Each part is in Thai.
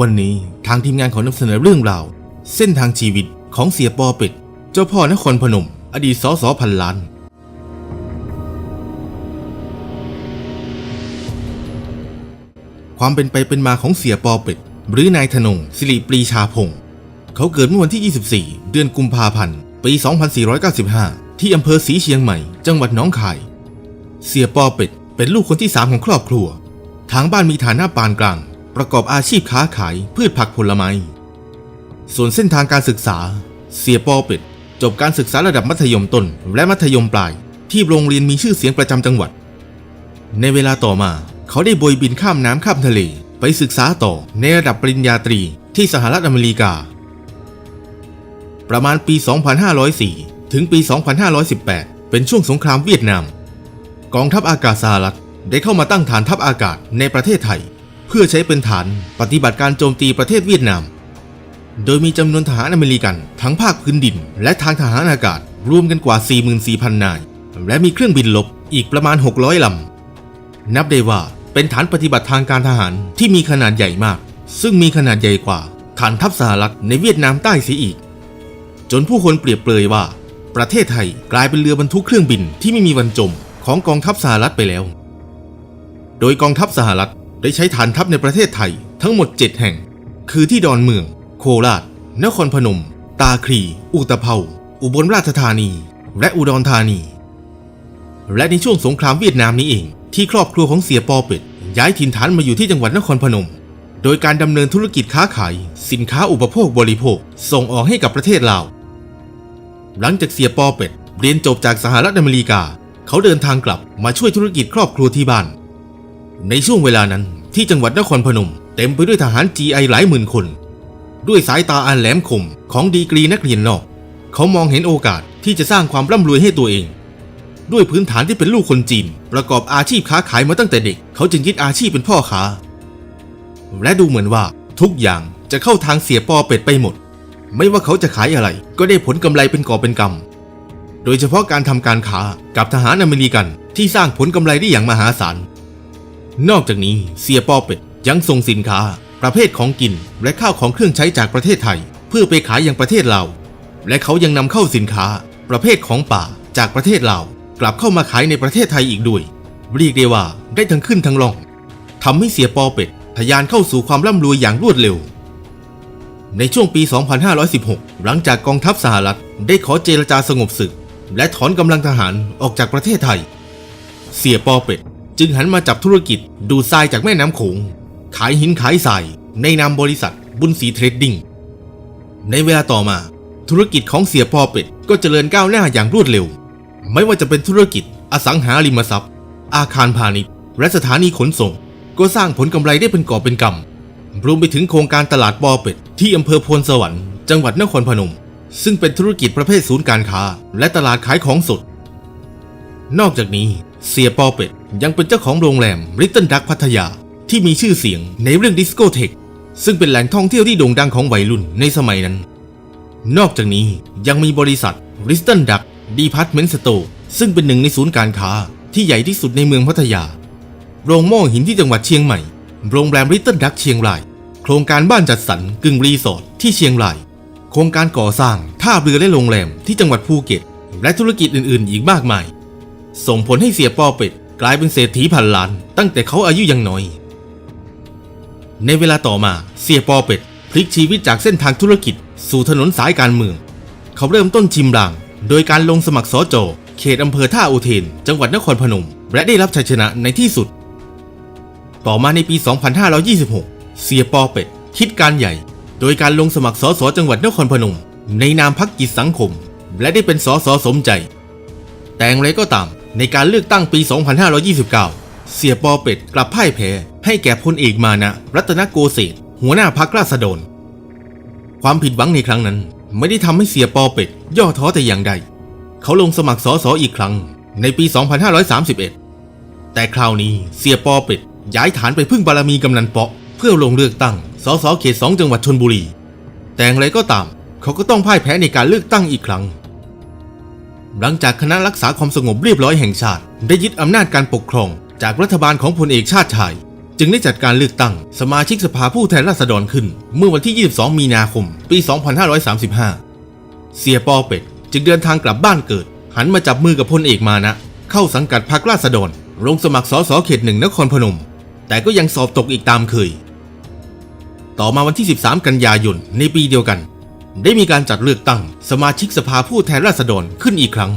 วันนี้ทางทีมงานขอนำเสนอเรื่องราว เส้นทางชีวิตของเสียปอเป็ด เจ้าพ่อนครพนม อดีตสสพันล้าน ความเป็นไปเป็นมาของเสียปอเป็ด หรือนายธนงสิริปรีชาพงศ์เขาเกิดเมื่อวันที่ 24 เดือนกุมภาพันธ์ ปี 2495 ที่อำเภอศรีเชียงใหม่ จังหวัดหนองคาย เสียปอเป็ด เป็นลูกคนที่สามของครอบครัว ทางบ้านมีฐานะปานกลาง ประกอบอาชีพค้าขายพืชผักผลไม้ ส่วนเส้นทางการศึกษา เสียปอเป็ด จบการศึกษาระดับมัธยมต้นและมัธยมปลาย ที่โรงเรียนมีชื่อเสียงประจำจังหวัด ในเวลาต่อมาเขาได้โบยบินข้ามน้ำข้ามทะเล ไปศึกษาต่อในระดับปริญญาตรีที่สหรัฐอเมริกา ประมาณปี 2504 ถึงปี 2518 เป็นช่วงสงครามเวียดนาม กองทัพอากาศสหรัฐได้เข้ามาตั้งฐานทัพอากาศในประเทศไทย เพื่อใช้เป็นฐานปฏิบัติการโจมตีประเทศเวียดนาม โดยมีจำนวนทหารอเมริกัน ทั้งภาคพื้นดิน และทางทหารอากาศ รวมกันกว่า 44,000 นาย และมีเครื่องบินลบอีกประมาณ 600 ลำ นับได้ว่าเป็นฐานปฏิบัติทางการทหารที่มีขนาดใหญ่มาก ซึ่งมีขนาดใหญ่กว่า ฐานทัพสหรัฐในเวียดนามใต้เสียอีก จนผู้คนเปรียบเปรยว่า ประเทศไทยกลายเป็นเรือบรรทุกเครื่องบินที่ไม่มีวันจมของกองทัพสหรัฐไปแล้ว โดยกองทัพสหรัฐ ได้ใช้ฐานทัพในประเทศไทยทั้งหมด 7 แห่ง คือที่ดอนเมือง โคราช นครพนม ตาคลีอุตภเปาอุบลราชธานี และอุดรธานี และในช่วงสงครามเวียดนามนี้เอง ที่ครอบครัวของเสียปอเป็ด ย้ายถิ่นฐานมาอยู่ที่จังหวัดนครพนม โดยการดำเนินธุรกิจค้าขาย สินค้าอุปโภคบริโภค ส่งออกให้กับประเทศลาว หลังจากเสียปอเป็ดเรียนจบจากสหรัฐอเมริกา เขาเดินทางกลับมาช่วยธุรกิจครอบครัวที่บ้าน ในช่วงเวลานั้นที่จังหวัดนครพนม เต็มไปด้วยทหาร GI หลายหมื่นคน ด้วยสายตาอันแหลมคมของดีกรีนักเรียนนอก เขามองเห็นโอกาสที่จะสร้างความร่ำรวยให้ตัวเอง ด้วยพื้นฐานที่เป็นลูกคนจีน ประกอบอาชีพค้าขายมาตั้งแต่เด็ก เขาจึงยึดอาชีพเป็นพ่อค้า และดูเหมือนว่าทุกอย่างจะเข้าทางเสียปอเป็ดไปหมด ไม่ว่าเขาจะขายอะไร ก็ได้ผลกำไรเป็นก่อเป็นกำโดยเฉพาะการทำการค้ากับทหารอเมริกันที่สร้างผลกำไรได้อย่างมหาศาล นอกจากนี้เสียปอเป็ดยังส่งสินค้า ประเภทของกิน และข้าวของเครื่องใช้จากประเทศไทย เพื่อไปขายยังประเทศลาวและเขายังนำเข้าสินค้า ประเภทของป่าจากประเทศลาวกลับเข้ามาขายในประเทศไทยอีกด้วยเรียกได้ว่าได้ทั้งขึ้นทั้งลงทำให้เสียปอเป็ดทะยานเข้าสู่ความร่ำรวยอย่างรวดเร็ว ในช่วงปี 2516 หลังจากกองทัพสหรัฐได้ขอเจรจาสงบศึก และถอนกำลังทหารออกจากประเทศไทย เสียปอเป็ด จึงหันมาจับธุรกิจดูดทรายจากแม่น้ำโขง ขายหินขายทรายในนามบริษัทบุญศรีเทรดดิ้ง ในเวลาต่อมา ธุรกิจของเสียปอเป็ดก็เจริญก้าวหน้าอย่างรวดเร็ว ไม่ว่าจะเป็นธุรกิจอสังหาริมทรัพย์ อาคารพาณิชย์และสถานีขนส่ง ก็สร้างผลกำไรได้เป็นกอบเป็นกำรวมไปถึงโครงการตลาดปอเป็ดที่อำเภอโพนสวรรค์จังหวัดนครพนม ซึ่งเป็นธุรกิจประเภทศูนย์การค้า และตลาดขายของสด นอกจากนี้เสียปอเป็ด ยังเป็นเจ้าของโรงแรมริตเติ้ลดักพัทยา ที่มีชื่อเสียงในเรื่องดิสโกเทคซึ่งเป็นแหล่งท่องเที่ยวที่โด่งดังของวัยรุ่นในสมัยนั้น นอกจากนี้ยังมีบริษัทริสติ้ลดักดีพาร์ตเมนต์สโตร์ซึ่งเป็นหนึ่งในศูนย์การค้า ที่ใหญ่ที่สุดในเมืองพัทยา โรงหม้อหินที่จังหวัดเชียงใหม่ โรงแรมริตเติ้ลดักเชียงราย โครงการบ้านจัดสรรกึ่งรีสอร์ทที่เชียงราย โครงการก่อสร้างท่าเรือและโรงแรมที่จังหวัดภูเก็ต และธุรกิจอื่น ๆ อีกมากมาย ส่งผลให้เสียปอเป็ด กลายเป็นเศรษฐีพันล้าน ตั้งแต่เขาอายุยังน้อย ในเวลาต่อมาเสียปอเป็ด พลิกชีวิตจากเส้นทางธุรกิจ สู่ถนนสายการเมือง เขาเริ่มต้นชิมลาง โดยการลงสมัครสอจอเขตอำเภอท่าอุเทน จังหวัดนครพนม และได้รับชัยชนะในที่สุด ต่อมาในปี 2526 เสียปอเป็ด คิดการใหญ่ โดยการลงสมัครสสจังหวัดนครพนม ในนามพักกิจสังคม และได้เป็นสสสมใจ แต่งไรก็ตาม ในการเลือกตั้งปี 2529 เสียปอเป็ดกลับพ่ายแพ้ ให้แก่พลเอกมานะ รัตนโกเศษหัวหน้าพักราษฎร ความผิดหวังในครั้งนั้น ไม่ได้ทำให้เสียปอเป็ดย่อท้อแต่อย่างใด เขาลงสมัครสอสออีกครั้ง ในปี 2531 แต่คราวนี้เสียปอเป็ดย้ายฐานไปพึ่งบารมีกำนันเปาะ เพื่อลงเลือกตั้งสสเขต2จังหวัดชนบุรี แต่อย่างไรก็ตาม เขาก็ต้องพ่ายแพ้ในการเลือกตั้งอีกครั้ง หลังจากคณะรักษาความสงบเรียบร้อยแห่งชาติ ได้ยึดอำนาจการปกครอง จากรัฐบาลของพลเอกชาติชาย จึงได้จัดการเลือกตั้ง สมาชิกสภาผู้แทนราษฎรขึ้น เมื่อวันที่ 22 มีนาคม ปี 2535 เสียปอเป็ดจึงเดินทางกลับบ้านเกิด หันมาจับมือกับพลเอกมานะ เข้าสังกัดพรรคราษฎรลงสมัครสสเขตหนึ่งนครพนม แต่ก็ยังสอบตกอีกตามเคย ต่อมาวันที่ 13 กันยายนในปีเดียวกัน ได้มีการจัดเลือกตั้ง สมาชิกสภาผู้แทนราษฎรขึ้นอีกครั้ง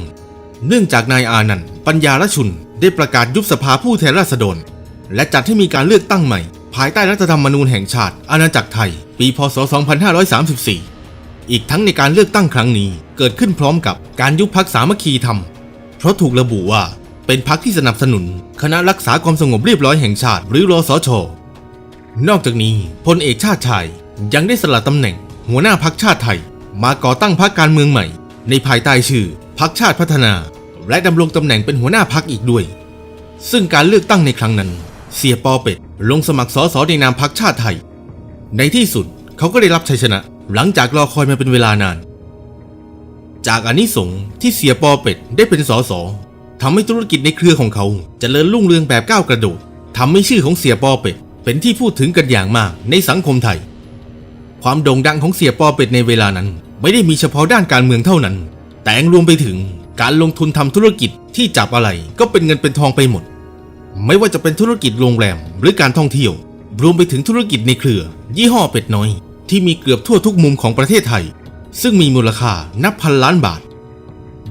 เนื่องจากนายอานันต์ปัญญารชุน ได้ประกาศยุบสภาผู้แทนราษฎร และจัดให้มีการเลือกตั้งใหม่ ภายใต้รัฐธรรมนูญแห่งชาติ อาณาจักรไทย ปีพศ 2534 อีกทั้งในการเลือกตั้งครั้งนี้ เกิดขึ้นพร้อมกับการยุบพักสามัคคีธรรม เพราะถูกระบุว่าเป็นพักที่สนับสนุน คณะรักษาความสงบเรียบร้อยแห่งชาติ หรือรอสช นอกจากนี้พลเอกชาติชายยังได้สละตำแหน่ง หัวหน้าพักชาติไทย มาก่อตั้งพักการเมืองใหม่ ในภายใต้ชื่อพักชาติพัฒนา และดำรงตำแหน่งเป็นหัวหน้าพักอีกด้วย ซึ่งการเลือกตั้งในครั้งนั้น เสียปอเป็ด ลงสมัครสสในนามพักชาติไทย ในที่สุดเขาก็ได้รับชัยชนะ หลังจากรอคอยมาเป็นเวลานาน จากอานิสงส์ที่เสียปอเป็ดได้เป็นสสทำให้ธุรกิจในเครือของเขาจเจริญรุ่งเรืองแบบก้าวกระโดดทำให้ชื่อของเสียปอเป็ดเป็นที่พูดถึงกันอย่างมากในสังคมไทย ความโด่งดังของเสียปอเป็ดในเวลานั้น ไม่ได้มีเฉพาะด้านการเมืองเท่านั้น แต่ยังรวมไปถึงการลงทุนทำธุรกิจที่จับอะไรก็เป็นเงินเป็นทองไปหมด ไม่ว่าจะเป็นธุรกิจโรงแรมหรือการท่องเที่ยว รวมไปถึงธุรกิจในเครือ ยี่ห้อเป็ดน้อย ที่มีเกือบทั่วทุกมุมของประเทศไทย ซึ่งมีมูลค่านับพันล้านบาท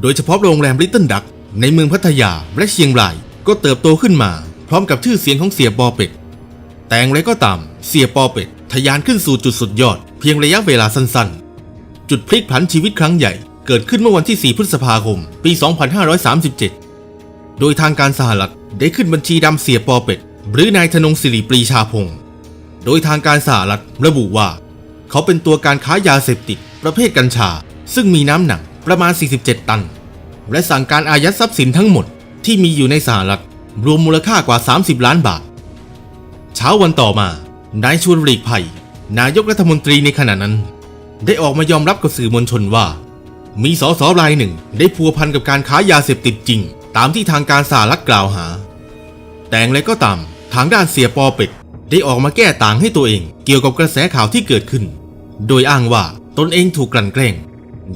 โดยเฉพาะโรงแรมลิตเติ้ลดักในเมืองพัทยาและเชียงราย ก็เติบโตขึ้นมา พร้อมกับชื่อเสียงของเสียปอเป็ดแต่อย่างไรก็ตามเสียปอเป็ด ทะยานขึ้นสู่จุดสุดยอด เพียงระยะเวลาสั้นๆ จุดพลิกผันชีวิตครั้งใหญ่ เกิดขึ้นเมื่อวันที่ 4 พฤษภาคม ปี 2537 โดยทางการสหรัฐได้ขึ้นบัญชีดำเสียปอเป็ด หรือนายธนงศิริปรีชาพงศ์โดยทางการสหรัฐระบุว่า เขาเป็นตัวการค้ายาเสพติด ประเภทกัญชา ซึ่งมีน้ำหนักประมาณ 47 ตัน และสั่งการอายัดทรัพย์สินทั้งหมดที่มีอยู่ในสหรัฐรวมมูลค่ากว่า 30 ล้านบาท เช้าวันต่อมา นายชวนหลีกภัย นายกรัฐมนตรีในขณะนั้น ได้ออกมายอมรับกับสื่อมวลชนว่า มีสสรายหนึ่งได้พัวพันกับการค้ายาเสพติดจริง ตามที่ทางการสหรัฐกล่าวหา แต่อย่างไรก็ตามทางด้านเสียปอเป็ดได้ออกมาแก้ต่างให้ตัวเองเกี่ยวกับกระแสข่าวที่เกิดขึ้น โดยอ้างว่าตนเองถูกกลั่นแกล้ง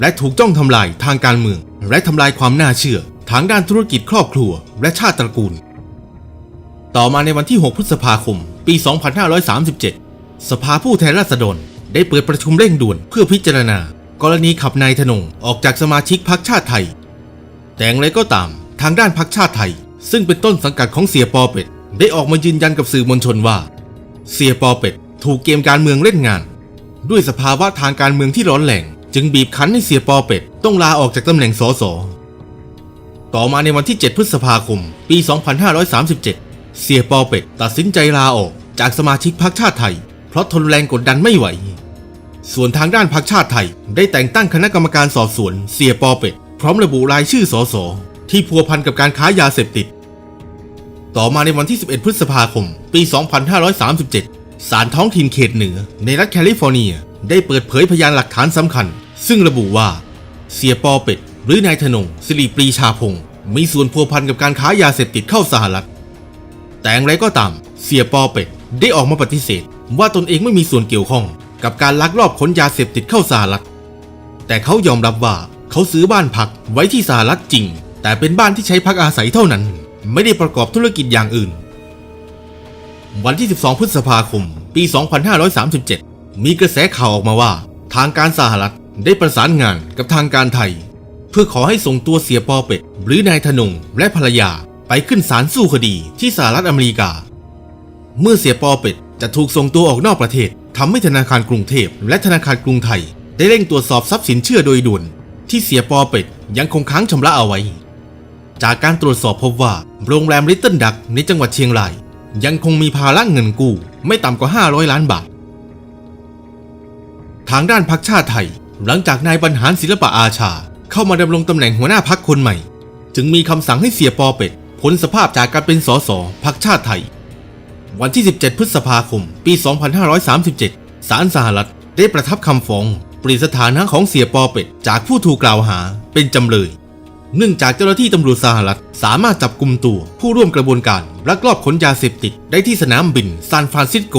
และถูกจ้องทำลายทางการเมือง และทำลายความน่าเชื่อ ทางด้านธุรกิจครอบครัว และชาติตระกูล ต่อมาในวันที่ 6 พฤษภาคม ปี 2537 สภาผู้แทนราษฎรได้เปิดประชุมเร่งด่วนเพื่อพิจารณา กรณีขับนายธนงออกจากสมาชิกพรรคชาติไทย แต่อย่างไรก็ตามทางด้านพรรคชาติไทย ซึ่งเป็นต้นสังกัดของเสียปอเป็ดได้ออกมายืนยันกับสื่อมวลชนว่า เสียปอเป็ดถูกเกมการเมืองเล่นงาน ด้วยสภาวะทางการเมืองที่ร้อนแรงจึงบีบคั้นให้เสียปอเป็ดต้องลาออกจากตำแหน่งสสต่อมาในวันที่ 7 พฤษภาคม ปี 2537 เสียปอเป็ดตัดสินใจลาออกจากสมาชิกพรรคชาติไทย เพราะทนแรงกดดันไม่ไหว ส่วนทางด้านพรรคชาติไทย ได้แต่งตั้งคณะกรรมการสอบสวน เสียปอเป็ด พร้อมระบุรายชื่อสสที่พัวพันกับการค้ายาเสพติด ต่อมาในวันที่ 11 พฤษภาคม ปี 2537 ศาลท้องถิ่นเขตเหนือ ในรัฐแคลิฟอร์เนีย ได้เปิดเผยพยานหลักฐานสำคัญ ซึ่งระบุว่า เสียปอเป็ด หรือนายธนงสิริปรีชาพงศ์มีส่วนพัวพันกับการค้ายาเสพติดเข้าสหรัฐ แต่อย่างไรก็ตาม เสียปอเป็ดได้ออกมาปฏิเสธ ว่าตนเองไม่มีส่วนเกี่ยวข้อง กับการลักลอบขนยาเสพติดเข้าสหรัฐ แต่เขายอมรับว่าเขาซื้อบ้านพักไว้ที่สหรัฐจริง แต่เป็นบ้านที่ใช้พักอาศัยเท่านั้น ไม่ได้ประกอบธุรกิจอย่างอื่น วันที่ 12 พฤษภาคม ปี 2537 มีกระแสข่าวออกมาว่า ทางการสหรัฐได้ประสานงานกับทางการไทย เพื่อขอให้ส่งตัวเสียปอเป็ดหรือนายธนงและภรรยา ไปขึ้นศาลสู้คดีที่สหรัฐอเมริกา เมื่อเสียปอเป็ดจะถูกส่งตัวออกนอกประเทศทำให้ธนาคารกรุงเทพ และธนาคารกรุงไทย ได้เร่งตรวจสอบทรัพย์สินเชื่อโดยด่วน ที่เสียปอเป็ดยังคงค้างชำระเอาไว้ จากการตรวจสอบพบว่าโรงแรมลิตเติ้ลดักในจังหวัดเชียงราย ยังคงมีภาระเงินกู้ไม่ต่ำกว่า 500 ล้านบาท ทางด้านพรรคชาติไทย หลังจากนายบรรหารศิลปะอาชา เข้ามาดำรงตำแหน่งหัวหน้าพรรคคนใหม่ จึงมีคำสั่งให้เสียปอเป็ด พ้นสภาพจากการเป็นสสพรรคชาติไทย วันที่ 17 พฤษภาคม ปี 2537 ศาลสหรัฐได้ประทับคำฟ้องเปลี่ยนสถานะของเสียปอเป็ด จากผู้ถูกกล่าวหาเป็นจำเลย เนื่องจากเจ้าหน้าที่ตำรวจสหรัฐสามารถจับกลุ่มตัวผู้ร่วมกระบวนการลักลอบขนยาเสพติดได้ที่สนามบินซานฟรานซิสโก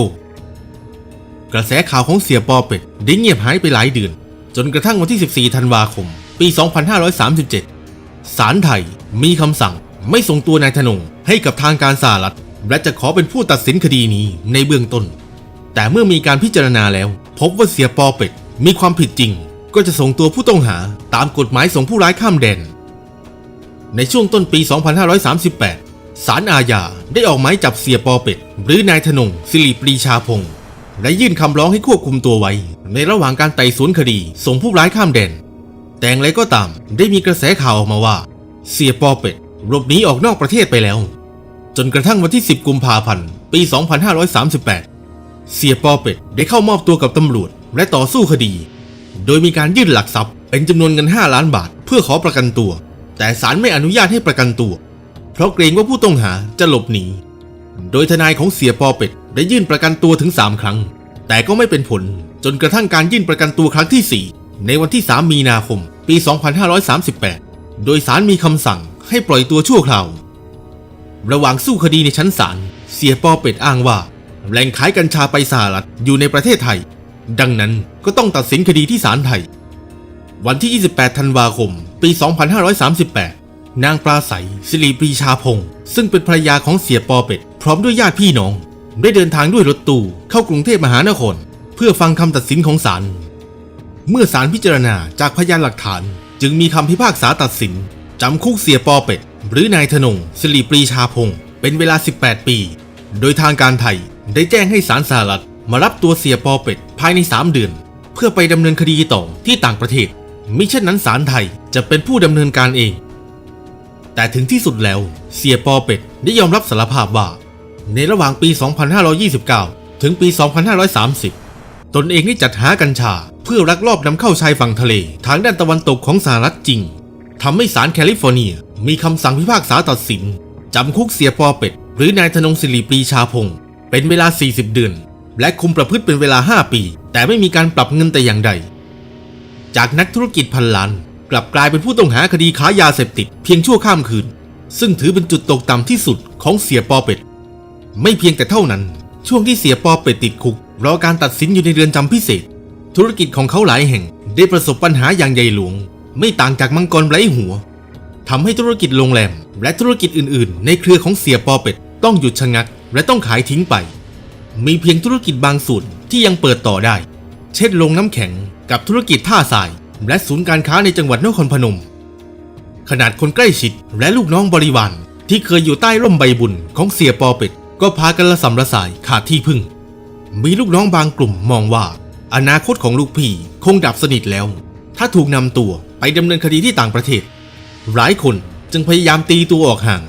กระแสข่าวของเสียปอเป็ดได้เงียบหายไปหลายเดือน จนกระทั่งวันที่ 14 ธันวาคม ปี 2537 ศาลไทยมีคำสั่ง ไม่ส่งตัวนายธนงให้กับทางการสหรัฐ และจะขอเป็นผู้ตัดสินคดีนี้ในเบื้องต้น แต่เมื่อมีการพิจารณาแล้ว พบว่าเสียปอเป็ดมีความผิดจริง ก็จะส่งตัวผู้ต้องหาตามกฎหมายส่งผู้ร้ายข้ามแดน ในช่วงต้นปี 2538 ศาลอาญาได้ออกหมายจับเสียปอเป็ดหรือนายธนงสิริปรีชาพงศ์และยื่นคำร้องให้ควบคุมตัวไว้ ในระหว่างการไต่สวนคดีส่งผู้ร้ายข้ามแดน แต่อย่างไรก็ตามได้มีกระแสข่าวออกมาว่า เสียปอเป็ด หลบหนีออกนอกประเทศไปแล้ว จนกระทั่งวันที่ 10 กุมภาพันธ์ ปี 2538 เสียปอเป็ดได้เข้ามอบตัวกับตำรวจและต่อสู้คดี โดยมีการยื่นหลักทรัพย์ เป็นจำนวนเงิน 5 ล้านบาท เพื่อขอประกันตัว แต่ศาลไม่อนุญาตให้ประกันตัว เพราะเกรงว่าผู้ต้องหาจะหลบหนี โดยทนายของเสียปอเป็ดได้ยื่นประกันตัวถึง 3 ครั้ง แต่ก็ไม่เป็นผล จนกระทั่งการยื่นประกันตัวครั้งที่ 4 ในวันที่ 3 มีนาคม ปี 2538 โดยศาลมีคำสั่ง ให้ปล่อยตัวชั่วคราว ระหว่างสู้คดีในชั้นศาลเสียปอเป็ดอ้างว่าแหล่งขายกัญชาไปสหรัฐอยู่ในประเทศไทย ดังนั้นก็ต้องตัดสินคดีที่ศาลไทย วันที่ 28 ธันวาคม ปี 2538 นางปราศัยสิริปรีชาพงศ์ซึ่งเป็นภรรยาของเสียปอเป็ด พร้อมด้วยญาติพี่น้อง ได้เดินทางด้วยรถตู้เข้ากรุงเทพมหานคร เพื่อฟังคำตัดสินของศาลเมื่อศาลพิจารณาจากพยานหลักฐาน จึงมีคำพิพากษาตัดสิน จำคุกเสียปอเป็ด หรือนายธนงสิริปรีชาพงศ์เป็นเวลา 18 ปี โดยทางการไทยได้แจ้งให้ศาลสหรัฐมารับตัวเสียปอเป็ดภายใน 3 เดือน เพื่อไปดำเนินคดีต่อที่ต่างประเทศ มิเช่นนั้นศาลไทยจะเป็นผู้ดำเนินการเอง แต่ถึงที่สุดแล้วเสียปอเป็ดได้ยอมรับสารภาพว่า ในระหว่างปี 2529 ถึงปี 2530 ตนเองได้จัดหากัญชา เพื่อลักลอบนำเข้าชายฝั่งทะเล ทางด้านตะวันตกของสหรัฐจริง ทำให้ศาลแคลิฟอร์เนีย มีคำสั่งพิพากษาตัดสิน จำคุกเสียปอเป็ด หรือนายธนงศิริปรีชาพงศ์เป็นเวลา 40 เดือน และคุมประพฤติเป็นเวลา 5 ปี แต่ไม่มีการปรับเงินแต่อย่างใด จากนักธุรกิจพันล้าน กลับกลายเป็นผู้ต้องหาคดีค้ายาเสพติดเพียงชั่วข้ามคืน ซึ่งถือเป็นจุดตกต่ำที่สุดของเสียปอเป็ด ไม่เพียงแต่เท่านั้น ช่วงที่เสียปอเป็ดติดคุกรอการตัดสินอยู่ในเรือนจำพิเศษ ธุรกิจของเขาหลายแห่งได้ประสบปัญหาอย่างใหญ่หลวง ไม่ต่างจากมังกรไร้หัวทำให้ธุรกิจโรงแรม และธุรกิจอื่นๆ ในเครือของเสียปอเป็ดต้องหยุดชะงัก และต้องขายทิ้งไป มีเพียงธุรกิจบางส่วนที่ยังเปิดต่อได้ เช่นโรงน้ำแข็งกับธุรกิจท่าทราย และศูนย์การค้าในจังหวัดนครพนม ขนาดคนใกล้ชิดและลูกน้องบริวารที่เคยอยู่ใต้ร่มใบบุญของเสียปอเป็ดก็พากันละสำละสายขาดที่พึ่ง มีลูกน้องบางกลุ่มมองว่า อนาคตของลูกพี่คงดับสนิทแล้ว ถ้าถูกนำตัว ไปดำเนินคดีที่ต่างประเทศ หลายคนจึงพยายามตีตัวออกห่าง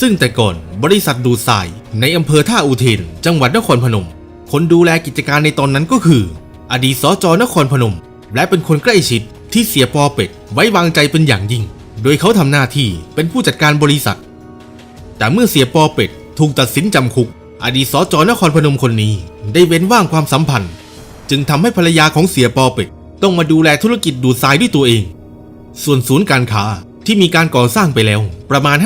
ซึ่งแต่ก่อนบริษัทดูทรายในอำเภอท่าอุเทน จังหวัดนครพนม คนดูแลกิจการในตอนนั้นก็คือ อดีตสจนครพนม และเป็นคนใกล้ชิดที่เสียปอเป็ดไว้วางใจเป็นอย่างยิ่ง โดยเขาทำหน้าที่เป็นผู้จัดการบริษัท แต่เมื่อเสียปอเป็ดถูกตัดสินจำคุก อดีตสจนครพนมคนนี้ ได้เว้นว่างความสัมพันธ์ จึงทำให้ภรรยาของเสียปอเป็ด ต้องมาดูแลธุรกิจดูดทรายด้วยตัวเอง ส่วนศูนย์การค้าที่มีการก่อสร้างไปแล้วประมาณ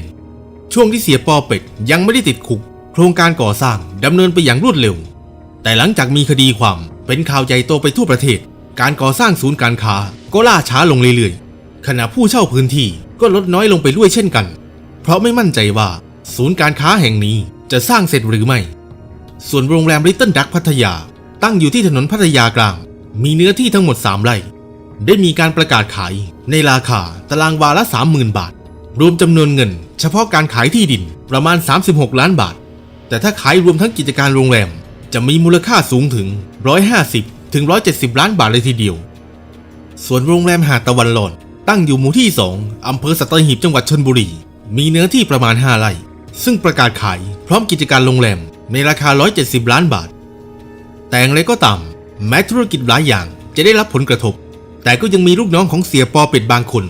50%ช่วงที่เสียปอเป็ดยังไม่ได้ติดคุก โครงการก่อสร้างดำเนินไปอย่างรวดเร็ว แต่หลังจากมีคดีความเป็นข่าวใหญ่โตไปทั่วประเทศ การก่อสร้างศูนย์การค้าก็ล่าช้าลงเรื่อยๆขณะผู้เช่าพื้นที่ก็ลดน้อยลงไปด้วยเช่นกัน เพราะไม่มั่นใจว่าศูนย์การค้าแห่งนี้จะสร้างเสร็จหรือไม่ ส่วนโรงแรมลิตเติ้ลดักพัทยา ตั้งอยู่ที่ถนนพัทยากลาง มีเนื้อที่ทั้งหมด 3 ไร่ ได้มีการประกาศขายในราคาตารางวาละ 30,000 บาท รวมจำนวนเงิน เฉพาะการขายที่ดินประมาณ 36 ล้านบาท แต่ถ้าขายรวมทั้งกิจการโรงแรม จะมีมูลค่าสูงถึง 150 ถึง 170 ล้านบาทเลยทีเดียว ส่วนโรงแรมหาดตะวันหลอน ตั้งอยู่หมู่ที่ 2อำเภอสัตหีบจังหวัดชนบุรี มีเนื้อที่ประมาณ 5 ไร่ ซึ่งประกาศขายพร้อมกิจการโรงแรมในราคา 170 ล้านบาท แต่อย่างไรก็ตาม แม้ธุรกิจหลายอย่างจะได้รับผลกระทบ แต่ก็ยังมีลูกน้องของเสียปอเป็ดบางคน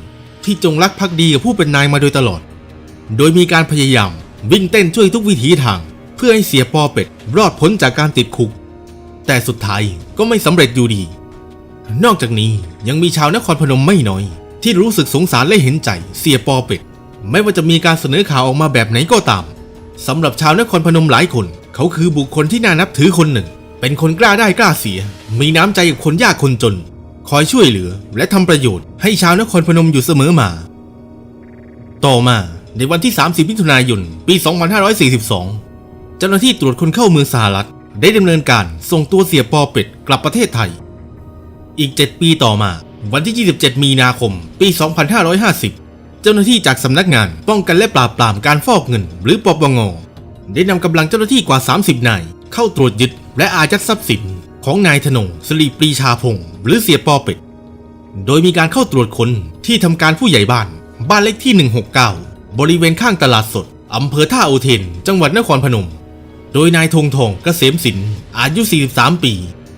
ที่จงรักภักดีกับผู้เป็นนายมาโดยตลอด โดยมีการพยายามวิ่งเต้นช่วยทุกวิถีทาง เพื่อให้เสียปอเป็ดรอดพ้นจากการติดคุก แต่สุดท้ายก็ไม่สำเร็จอยู่ดี นอกจากนี้ยังมีชาวนครพนมไม่น้อย ที่รู้สึกสงสารและเห็นใจเสียปอเป็ดไม่ว่าจะมีการเสนอข่าวออกมาแบบไหนก็ตามสำหรับชาวนครพนมหลายคน เขาคือบุคคลที่น่านับถือคนหนึ่ง เป็นคนกล้าได้กล้าเสีย มีน้ำใจกับคนยากคนจน คอยช่วยเหลือ และทำประโยชน์ให้ชาวนครพนมอยู่เสมอมา ต่อมาในวันที่ 30 มิถุนายน ปี 2542 เจ้าหน้าที่ตรวจคนเข้าเมืองสหรัฐ ได้ดำเนินการส่งตัวเสียปอเป็ดกลับประเทศไทย อีก 7 ปีต่อมา วันที่ 27 มีนาคม ปี 2550 เจ้าหน้าที่จากสำนักงานป้องกันและปราบปรามการฟอกเงิน หรือปปงได้นำกำลังเจ้าหน้าที่กว่า 30 นายเข้าตรวจยึด และอายัดทรัพย์สินของนายธนงสลีปรีชาพงศ์หรือเสียปอเป็ด โดยมีการเข้าตรวจค้นที่ทำการผู้ใหญ่บ้าน บ้านเลขที่ 169 บริเวณข้างตลาดสดอำเภอท่าอุเทน จังหวัดนครพนม โดยนายธงทองเกษมสินอายุ 43 ปี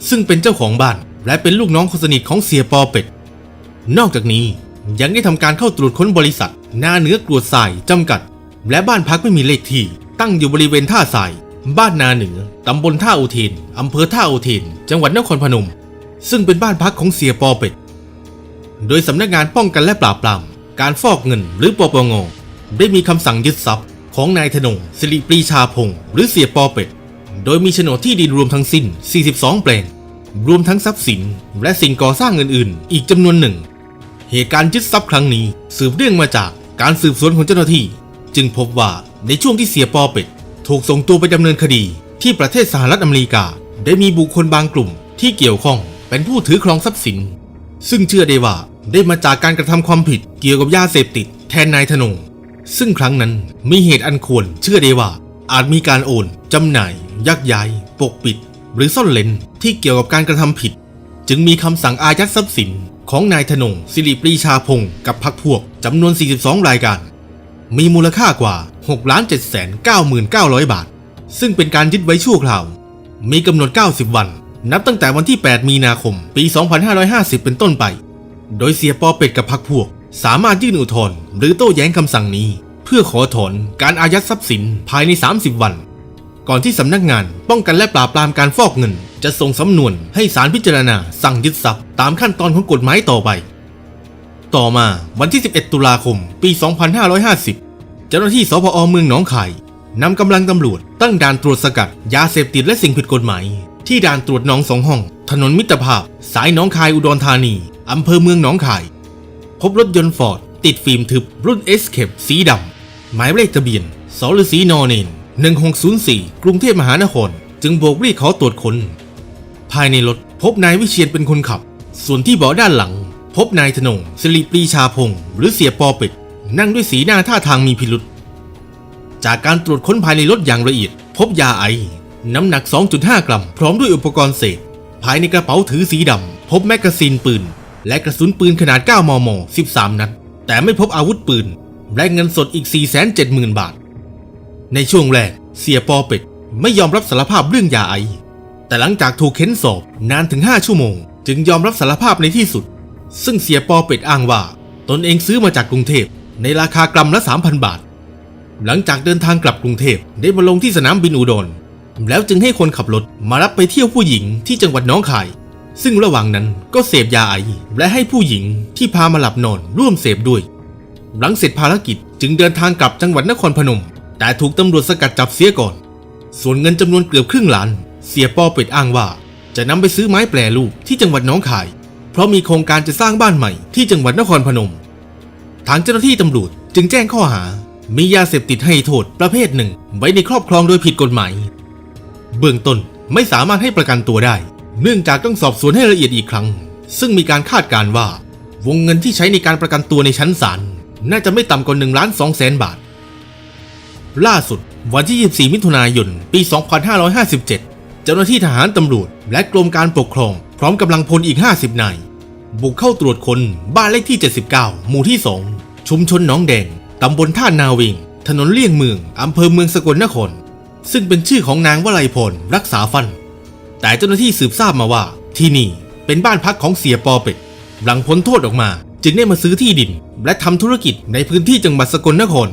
ซึ่งเป็นเจ้าของบ้าน และเป็นลูกน้องคนสนิทของเสียปอเป็ด นอกจากนี้ยังได้ทำการเข้าตรวจค้นบริษัท นาเนื้อกรวดทรายจำกัด และบ้านพักไม่มีเลขที่ตั้งอยู่บริเวณท่าทราย บ้านนาเหนือตำบลท่าอุเทนอำเภอท่าอุเทนจังหวัดนครพนม ซึ่งเป็นบ้านพักของเสียปอเป็ด โดยสำนักงานป้องกันและปราบปราม การฟอกเงินหรือปปงได้มีคำสั่งยึดทรัพย์ ของนายธนงสิริปรีชาพงศ์หรือเสียปอเป็ด โดยมีโฉนดที่ดินรวมทั้งสิ้น 42 แปลง รวมทั้งทรัพย์สิน และสิ่งก่อสร้างอื่นๆ อีกจำนวนหนึ่ง เหตุการณ์ยึดทรัพย์ครั้งนี้สืบเนื่องมาจากการสืบสวนของเจ้าหน้าที่ จึงพบว่าในช่วงที่เสียปอเป็ด ถูกส่งตัวไปดำเนินคดีที่ประเทศสหรัฐอเมริกา ได้มีบุคคลบางกลุ่มที่เกี่ยวข้องเป็นผู้ถือครองทรัพย์สิน ซึ่งเชื่อได้ว่าได้มาจากการกระทำความผิดเกี่ยวกับยาเสพติดแทนนายธนง ซึ่งครั้งนั้นมีเหตุอันควรเชื่อได้ว่าอาจมีการโอนจำหน่าย ยักย้าย ปกปิด หรือซ่อนเล้นที่เกี่ยวกับการกระทำผิด จึงมีคำสั่งอายัดทรัพย์สินของนายธนงสิริปรีชาพงศ์กับพรรคพวกจำนวน 42 รายการ มีมูลค่ากว่า 6ล้าน7แสน99,900 บาท ซึ่งเป็นการยึดไว้ชั่วคราว มีกำหนด 90 วัน นับตั้งแต่วันที่ 8 มีนาคม ปี 2550 เป็นต้นไป โดยเสียปอเป็ดกับพรรคพวก สามารถยื่นอุทธรณ์หรือโต้แย้งคำสั่งนี้ เพื่อขอถอนการอายัดทรัพย์สินภายใน 30 วัน ก่อนที่สำนักงานป้องกันและปราบปรามการฟอกเงิน จะส่งสำนวนให้ศาลพิจารณาสั่งยึดทรัพย์ตามขั้นตอนของกฎหมายต่อไปต่อมาวันที่ 11 ตุลาคม ปี 2550 จ้าหน้าที่สพอเมืองหนองคายนำกำลังตำรวจตั้งด่านตรวจสกัด ยาเสพติดและสิ่งผิดกฎหมาย ที่ด่านตรวจหนองสองห้อง ถนนมิตรภาพ สายหนองคายอุดรธานีอำเภอเมืองหนองคาย พบรถยนต์ฟอร์ดติดฟิล์มทึบรุ่นเอสเคปสีดำหมายเลขทะเบียนสฤษีนอเนน1604 กรุงเทพมหานคร จึงโบกเรียกขอตรวจค้นภายในรถพบนายวิเชียนเป็นคนขับ ส่วนที่เบาะด้านหลัง พบนายธนงสิริปรีชาพงศ์หรือเสียปอเป็ด นั่งด้วยสีหน้าท่าทางมีพิรุษจากการตรวจค้นภายในรถอย่างละเอียด พบยาไอ น้ำหนัก 2.5 กรัม พร้อมด้วยอุปกรณ์เสพภายในกระเป๋าถือสีดำ พบแมกกาซีนปืน และกระสุนปืนขนาด 9 มม 13 นัด แต่ไม่พบอาวุธปืน และเงินสดอีก 470,000 บาท ในช่วงแรก เสียปอเป็ด ไม่ยอมรับสารภาพเรื่องยาไอ แต่หลังจากถูกเค้นสอบนานถึง 5 ชั่วโมง จึงยอมรับสารภาพในที่สุด ซึ่งเสียปอเป็ดอ้างว่า ตนเองซื้อมาจากกรุงเทพ ในราคากรัมละ 3,000 บาท หลังจากเดินทางกลับกรุงเทพได้มาลงที่สนามบินอุดร แล้วจึงให้คนขับรถมารับไปเที่ยวผู้หญิงที่จังหวัดน้องคาย ซึ่งระหว่างนั้นก็เสพยาไอและให้ผู้หญิงที่พามาหลับนอนร่วมเสพด้วย หลังเสร็จภารกิจจึงเดินทางกลับจังหวัดนครพนม แต่ถูกตำรวจสกัดจับเสียก่อน ส่วนเงินจำนวนเกือบครึ่งล้าน เสียปอเป็ดอ้างว่า จะนำไปซื้อไม้แปรรูปที่จังหวัดน้องคาย เพราะมีโครงการจะสร้างบ้านใหม่ที่จังหวัดนครพนม ทางเจ้าหน้าที่ตำรวจจึงแจ้งข้อหา มียาเสพติดให้โทษประเภทหนึ่ง ไว้ในครอบครองโดยผิดกฎหมาย เบื้องต้นไม่สามารถให้ประกันตัวได้ เนื่องจากต้องสอบสวนให้ละเอียดอีกครั้ง ซึ่งมีการคาดการณ์ว่า วงเงินที่ใช้ในการประกันตัวในชั้นศาลน่าจะไม่ต่ำกว่า1ล้าน2แสนบาท ล่าสุดวันที่ 24 มิถุนายน ปี 2557 เจ้าหน้าที่ทหารตำรวจ และกรมการปกครอง พร้อมกำลังพลอีก 50 นาย บุกเข้าตรวจค้นบ้านเลขที่ 79 หมู่ที่ 2 ชุมชนหนองแดง ตำบลท่านาวิง ถนนเลี่ยงเมือง อำเภอเมืองสกลนคร ซึ่งเป็นชื่อของนางวลัยพรรักษาฟัน แต่เจ้าหน้าที่สืบทราบมาว่า ที่นี่เป็นบ้านพักของเสียปอเป็ด หลังพ้นโทษออกมา จึงได้มาซื้อที่ดิน และทำธุรกิจในพื้นที่จังหวัดสกลนคร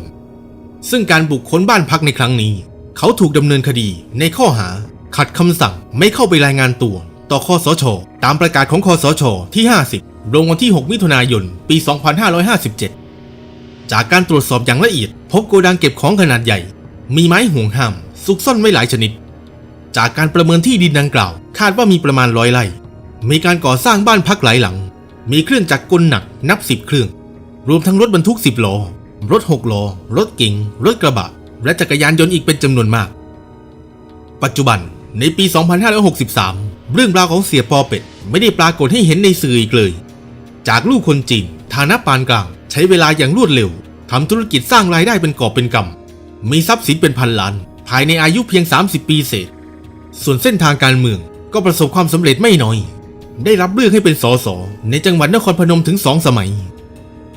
ซึ่งการบุกค้นบ้านพักในครั้งนี้ เขาถูกดำเนินคดีในข้อหา ขัดคำสั่งไม่เข้าไปรายงานตัว ต่อคอสช ตามประกาศของคอสช ที่ 50 ลงวันที่ 6 มิถุนายน ปี 2557 จากการตรวจสอบอย่างละเอียด พบโกดังเก็บของขนาดใหญ่ มีไม้ห่วงห้าม ซุกซ่อนไว้หลายชนิด จากการประเมินที่ดินดังกล่าว คาดว่ามีประมาณร้อยไร่ มีการก่อสร้างบ้านพักหลายหลัง มีเครื่องจักรกลหนักนับสิบเครื่อง รวมทั้งรถบรรทุกสิบล้อ รถหกล้อ รถเก๋ง รถกระบะ และจักรยานยนต์อีกเป็นจำนวนมาก ปัจจุบันในปี 2563 เรื่องราวของเสียปอเป็ด ไม่ได้ปรากฏให้เห็นในสื่ออีกเลย จากลูกคนจีนฐานะปานกลาง ใช้เวลาอย่างรวดเร็วทำธุรกิจสร้างรายได้เป็นกอบเป็นกำมีทรัพย์สินเป็นพันล้าน ภายในอายุเพียง 30 ปีเศษ ส่วนเส้นทางการเมืองก็ประสบความสำเร็จไม่น้อย ได้รับเลือกให้เป็นสสในจังหวัดนครพนมถึงสองสมัย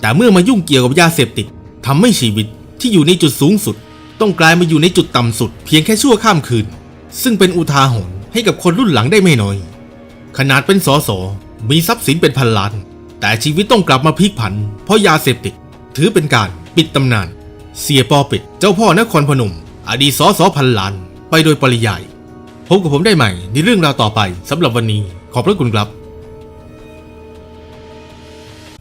แต่เมื่อมายุ่งเกี่ยวกับยาเสพติดทำให้ชีวิตที่อยู่ในจุดสูงสุด ต้องกลายมาอยู่ในจุดต่ำสุด เพียงแค่ชั่วข้ามคืน ซึ่งเป็นอุทาหรณ์ ให้กับคนรุ่นหลังได้ไม่น้อย ขนาดเป็นสสมีทรัพย์สินเป็นพันล้าน แต่ชีวิตต้องกลับมาพลิกผัน เพราะยาเสพติด ถือเป็นการปิดตำนาน เสียปอเป็ดเจ้าพ่อนครพนม อดีตสสพันล้าน ไปโดยปริยายพบกับผมได้ใหม่ในเรื่องราวต่อไปสำหรับวันนี้ขอบพระคุณครับ